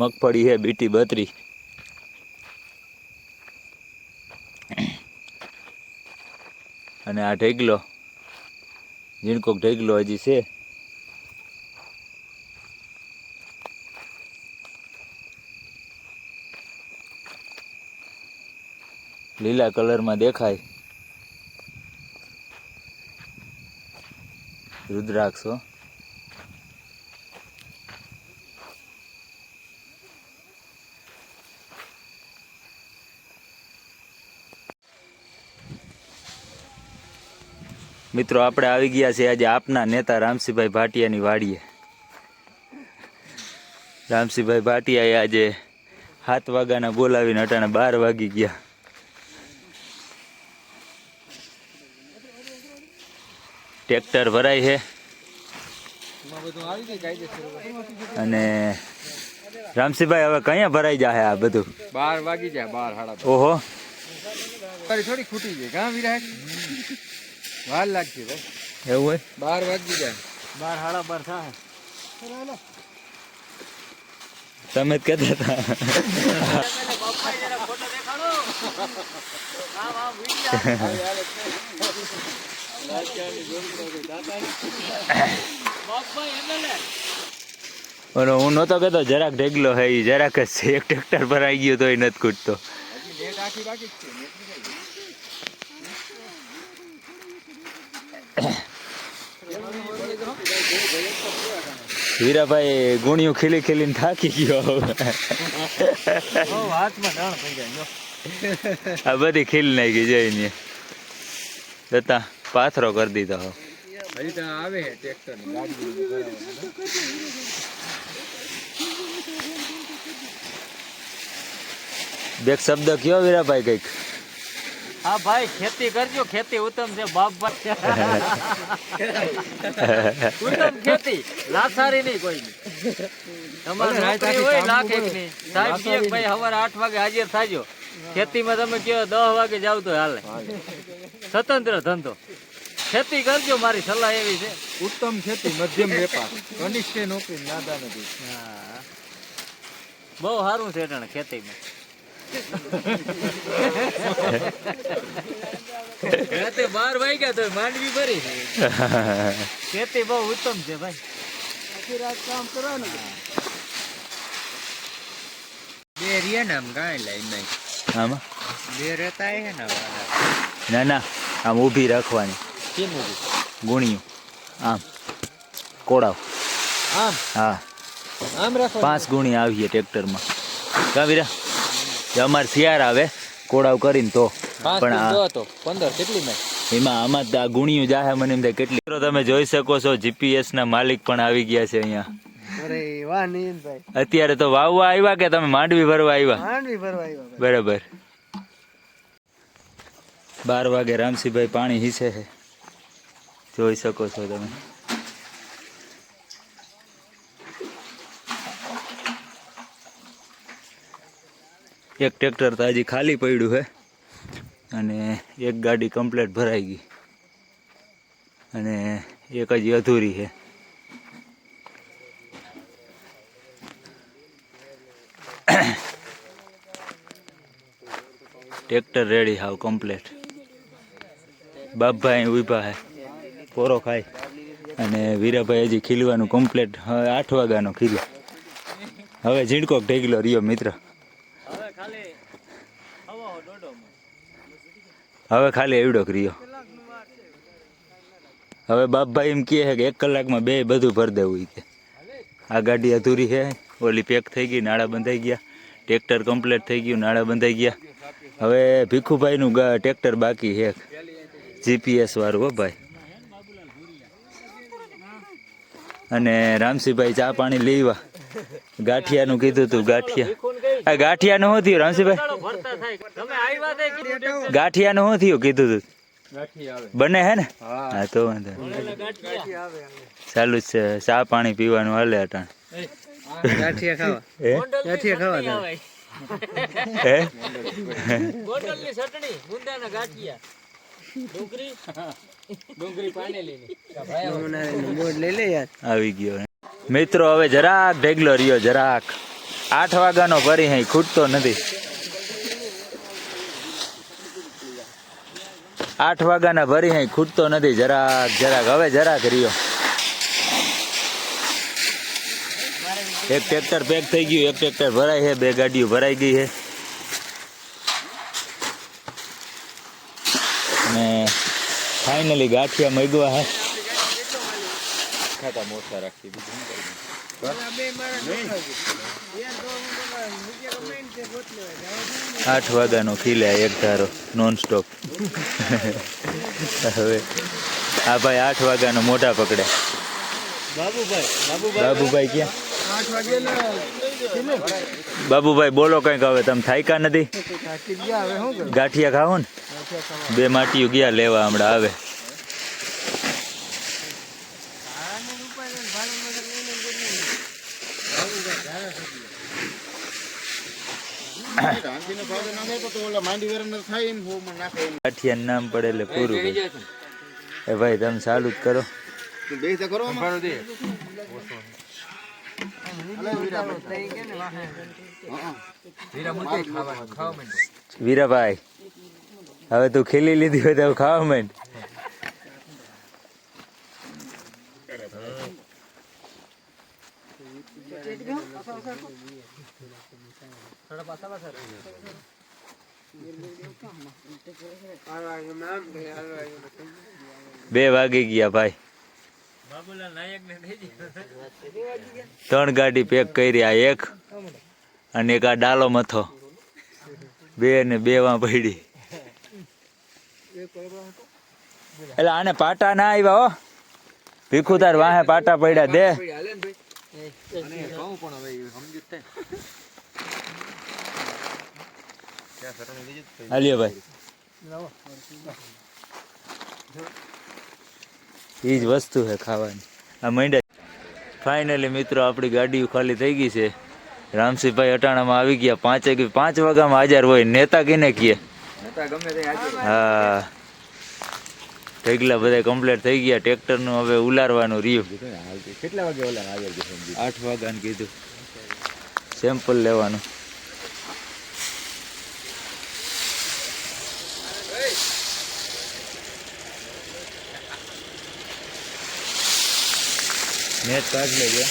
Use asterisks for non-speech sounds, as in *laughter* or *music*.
મગફળી છે બીટી બત્રી. અને આ ઢેગલો ઝીણકોક ઢેગલો હજી છે. લીલા કલરમાં દેખાય. રુદ્રાક્ષો. મિત્રો આપણે આવી ગયા છે આજે આપના નેતા રામસિંહભાઈ ભાટિયાની વાડીએ. રામસિંહભાઈ ભાટિયાએ આજે સાત વાગ્યાના બોલાવીને અટાણે બાર વાગી ગયા. ટ્રેક્ટર ભરાય છે. અને રામસિંહભાઈ હવે કયા ભરાઈ જાય આ બધું? બાર વાગી જાય બાર હાડા ઓહો. થોડી ખૂટી જાય કાં વિરાટ વાર લાગશે ભાઈ એવું હોય? બાર વાગી જાય. બાર હાડા બાર થાય. તમે જ કહેતા હતા. હું નહોતો કહેતો જરાક ઢેગલો હે જરાક જ છે. એક ટ્રેક્ટર પર આવી ગયો તો એ નથી કૂટતો બાકી છે વીરાભાઈ ગુણિયું ખીલી ખીલીને થાકી ગયો હવે. આ બધી ખીલ નાખી જઈને દત્તા પાથરો કરી દીધો. હજી તો આવે ટ્રેક્ટર. બે શબ્દ કયો વીરાભાઈ કંઈક હા ભાઈ ખેતી કરજો ખેતી ઉત્તમ છે બાપ ભાઈ *laughs* ઉત્તમ ખેતી લાસારી નહીં કોઈ તમારે નોકરી હોય લાખ એક ની સાહેબ કે ભાઈ સવારે આઠ વાગે હાજર થાજો. ખેતીમાં તમે કયો દસ વાગે જાવ તો હાલે. સ્વતંત્ર ધંધો. ખેતી કરજો મારી સલાહ એવી છે. ઉત્તમ ખેતી મધ્યમ વેપાર. કનિષ્ઠ નોકરી નાદા નથી. બહુ સારું છે ખેતીમાં. રાતે બાર વાગ્યા તો માંડવી ભરી. ખેતી બહુ ઉત્તમ છે ભાઈ. કામ કરવાનું બે રિયા ને આમ કાંઈ લાઈ નહીં આમાં? બે રહેતા હે ને ના ના આમ ઊભી રાખવાની. કેમ ગુણિયું. આમ. કોડાવ આમ? હા. આમ રાખો પાંચ ગુણી આવીએ ટ્રેક્ટરમાં. કા વીરા જે અમારે શિયાર આવે કોડાવ કરીને તો. પણ આ- દો તો પંદર કેટલી મેં? એમાં આમાં આ ગુણિયું જાહે મને એમ થાય કેટલી. તમે જોઈ શકો છો જીપીએસ ના માલિક પણ આવી ગયા છે અહીંયા. અરે વાહ નીલભાઈ અત્યારે તો વાવવા આવ્યા કે તમે માંડવી ભરવા આવ્યા? માંડવી ભરવા આવ્યા બરાબર. બાર વાગે રામસિંહભાઈ પાણી હિસે છે. જોઈ શકો છો તમે. એક ટ્રેક્ટર તો હજી ખાલી પડ્યું છે. અને એક ગાડી કમ્પ્લેટ ભરાઈ ગઈ. અને એક હજી અધૂરી છે. ટ્રેક્ટર રેડી હાવ કમ્પ્લેટ બાપભાઈ ઊભા હે પોરો ખાય. અને વીરાભાઈ હજી ખીલવાનું કમ્પ્લેટ આઠ વાગ્યાનો ખીલો હવે ઝીણકોક ઢેગલો રહ્યો મિત્ર હવે ખાલી હવા દોઢો હવે ખાલી એવડોક રહ્યો. હવે બાપભાઈ એમ કહે છે કે એક કલાકમાં બે બધું ભરી દેવું કે. આ ગાડી અધૂરી છે. ઓલી પેક થઈ ગઈ, નાળા બંધાઈ ગયા. ટ્રેક્ટર કમ્પ્લીટ થઈ ગયું, નાળા બંધાઈ ગયા. હવે ભીખુભાઈનું ટ્રેક્ટર બાકી છે. જીપીએસ વાળું હો ભાઈ. અને રામસિંહભાઈ ચા પાણી લેવા ગાંઠિયાનું કીધું તું, ગાંઠિયા. આ ગાંઠિયાનું શું થયું રામસિંહભાઈ ગાંઠિયા ગાંઠિયાનું શું થયું કીધું તું? બને હે ને? હા. તો વાંધો. ચાલુ જ છે ચા પાણી પીવાનું હાલે અટાણ. ગાંઠિયા ગાંઠિયા આવી. ગયો. મિત્રો હવે જરાક ઢેગલો રહ્યો જરાક. આઠ વાગ્યાનો ભરી હઈ ખૂટતો નથી. આઠ વાગ્યાના ભરી હઈ ખૂટતો નથી. જરાક જરાક. હવે જરાક રહ્યો. એક ટ્રેક્ટર પેક થઈ ગયું. એક ટ્રેક્ટર ભરાય છે. બે ગાડીઓ ભરાઈ ગઈ છે. અને ફાઇનલી ગાંઠિયા મગવા હે ખાતા મોટા રાખી કરવું? આઠ વાગ્યાનો ખીલે એક ધારો નોન સ્ટોપ હવે, આ ભાઈ આઠ વાગ્યાનો મોટા પકડે. બાબુભાઈ ક્યાં? બાબુભાઈ, બોલો કંઈક હવે, તમે થાયકા નથી? ગાંઠિયા ખાવો ને? બે માટીઓ ગયા, લેવા હમણાં આવે ધાનજીનો ભાવ નાખે તો તો ઓલા માંડી વેરાના થાય એમ હોમ નાખે એમ ગાંઠિયા નામ પડે એટલે પૂરું એ ભાઈ તમે ચાલુ જ કરો. વીરાભાઈ હવે તું ખીલી લીધી હોય તો ખાવા માંડ. બે વાગી ગયા ભાઈ. ત્રણ ગાડી પેક કરી, આ એક અને એક આ ડાલો મથો. બે ને બે માં પડી. એટલે આને પાટા ના આવ્યા હો. ભીખુ તાર વાહે પાટા પડ્યા દે. અને કહું પણ હવે સમજુ તો. હાલ્યો ભાઈ. એ જ વસ્તુ છે ખાવાની. આ મંડ્યા. ફાઇનલી મિત્રો આપણી ગાડીઓ ખાલી થઈ ગઈ છે. રામસિંહભાઈ અટાણામાં આવી ગયા. પાંચ વાગે પાંચ વાગ્યામાં હાજર હોય. નેતા કીને કીએ હા. ઢગલા બધા કમ્પ્લીટ થઈ ગયા. ટ્રેક્ટરનું હવે ઉલારવાનું રહ્યું. કેટલા વાગે ઓલા છે સમજી આઠ વાગ્યાનું કીધું. સેમ્પલ લેવાનું. નેટ કાઢ લેજો